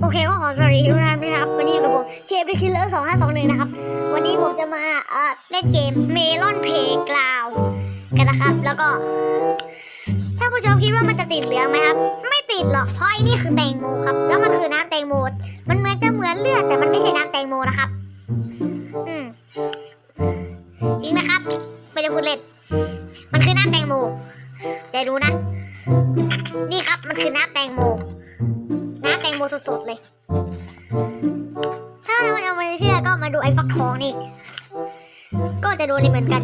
โอเคก็ขอสวัสดีทุกท่านนะครับ วันนี้อยู่กับผมเชฟคิลเลอร์สองห้าสองหนึ่งนะครับ วันนี้ผมจะมาเอ่อเล่นเกมเมลอนเพย์กราวกันนะครับ แล้วก็ ถ้าผู้ชมคิดว่ามันจะติดเหลืองไหมครับ ไม่ติดหรอกเพราะไอ้นี่คือแตงโมครับ มันคือน้ำแตงโม น้ำแตงโมสดๆเลย ถ้าเรายังไม่เชื่อก็มาดูไอ้ฟักทองนี่ ก็จะโดนเลยเหมือนกัน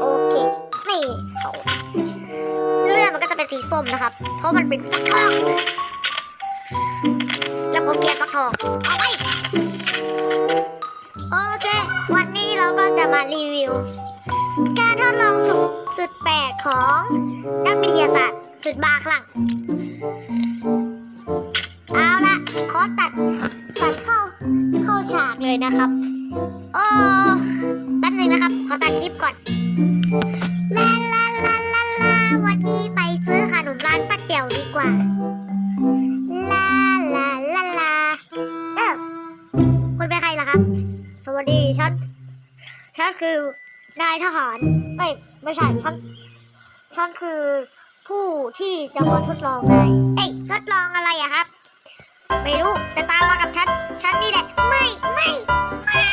โอเค นี่เลือดมันก็จะเป็นสีส้มนะครับ เพราะมันเป็นฟักทอง แล้วผมเกลียดฟักทอง เอาไป โอเค วันนี้เราก็จะมารีวิว การทดลองสุด สุดแปลกของนักวิทยาศาสตร์สุดบาคลั่งเอาละขอตัดตัดเข้าเข้าฉากเลยนะครับ โอ้แป๊บหนึงนะครับ ขอตัดคลิปก่อนลาลาลาลาลาวันนี้ไปซื้อขนมร้านป้าเจียวดีกว่าลาลาลาลาเออคุณเป็นใครล่ะครับ สวัสดีฉันฉันคือนายทหารไม่ ไม่ใช่ฉันฉันคือผู้ที่จะมาทดลองนายเอ้ยทดลองอะไรอะครับ ไม่รู้แต่ตามมากับฉัน ฉันนี่แหละ ไม่ ไม่ ไม่ไม่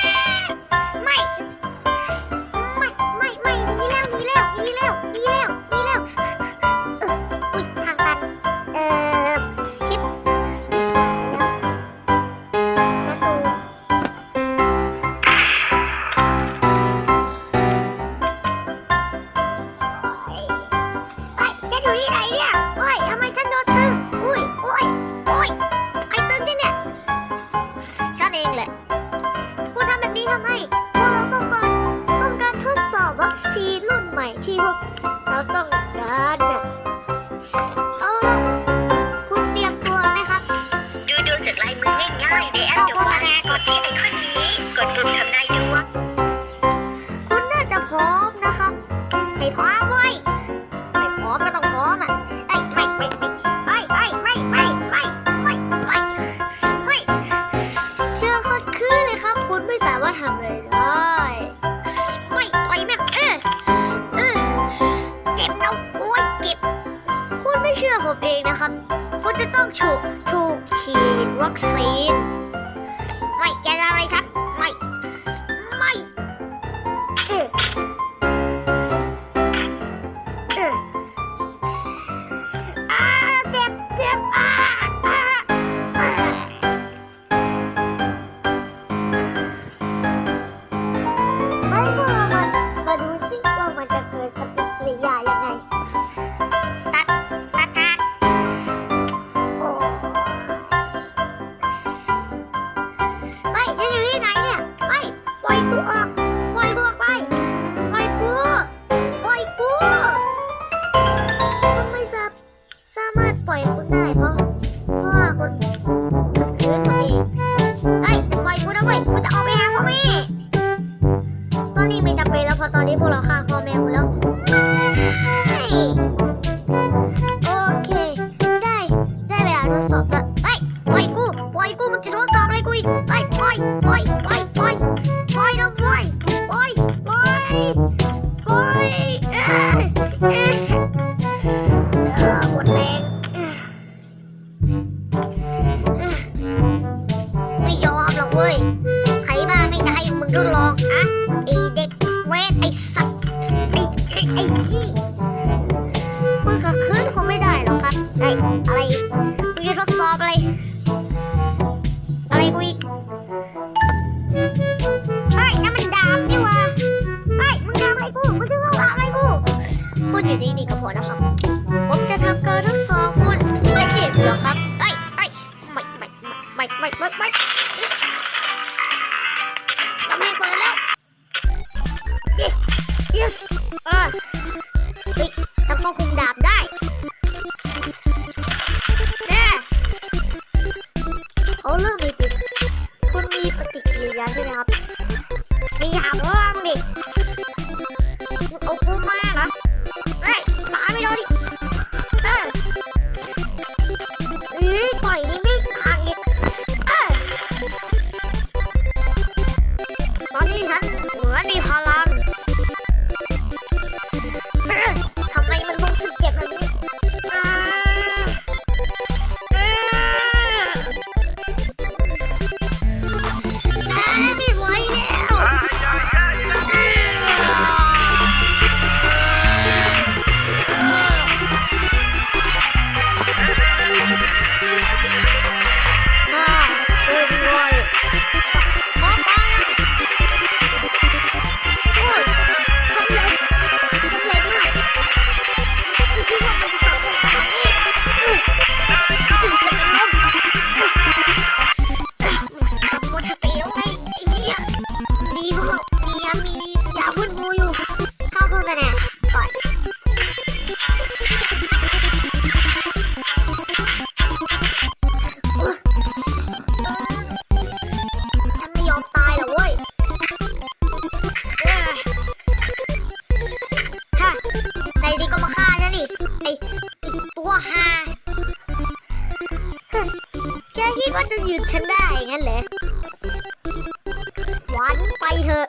ม่ที่พวกเราต้องการน่ะเอาละคุณเตรียมตัวไหมครับ ดูดวงจากลายมือง่ายๆในแอปเดียวกันกดที่ไอคอนนี้ กดปุ่มทำนายดวงคุณน่าจะพร้อมนะครับไม่พร้อมเว้ เองนะครับ คุณจะต้องฉุกถูกฉีดวัคซีน พอนนี้พวกเราฆ่าพ่อแม่หมดแล้วไม่โอเค ได้ ได้เวลาทดสอบแล้วเฮ้ปล่อยกู ปล่อยกูมึงจะทดสอบอะไรกูอีกเฮ้ยปล่อย ปล่อย ปล่อย ปล่อย ปล่อยนะปล่อย ปล่อย ปล่อย ปล่อยเอ้ยเอ้ยเออหมดแรงเอ้ยเอ้ยไม่ยอมหรอกเว้ย ใครบ้าไม่จะให้มึงทดลองอะ Eight. ฏิกิริยาใช่ไหมครับมีหาพ่องดิมึงเอากูมากเหเฮ้ ก็จะหยุดฉันได้งั้นเหรอวันไปเถอะ